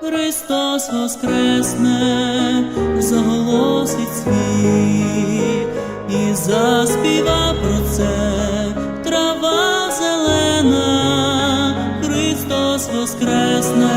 Христос воскресне, заголосить світ і заспіва про це. Трава зелена, Христос воскресне,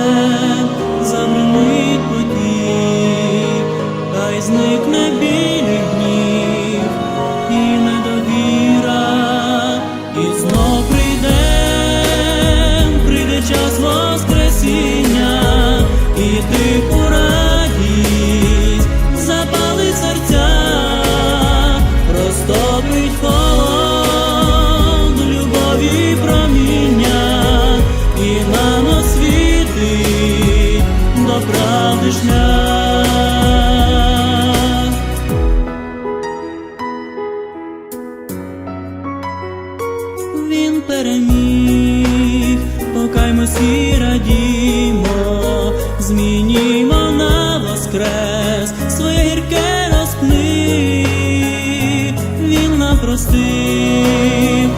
правди. Він переміг, покаймось і радімо, змінімо на воскрес, своє гірке він нам простив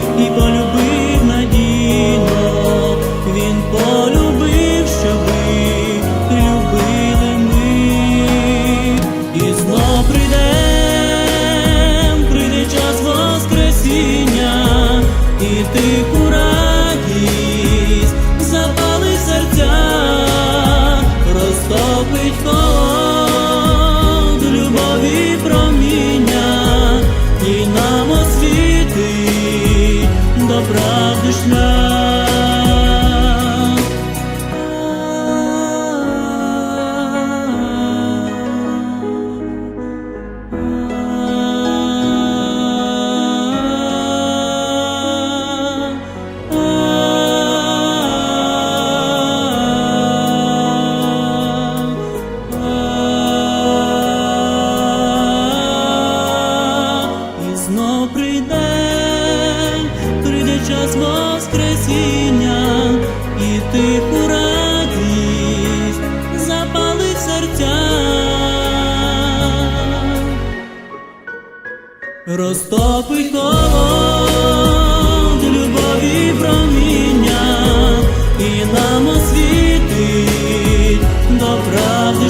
серця, розтопить холод любові проміння, і нам освітить до правди шлях. тиху радість запалив серця, розтопить холод любові проміння і нам освітить до правди.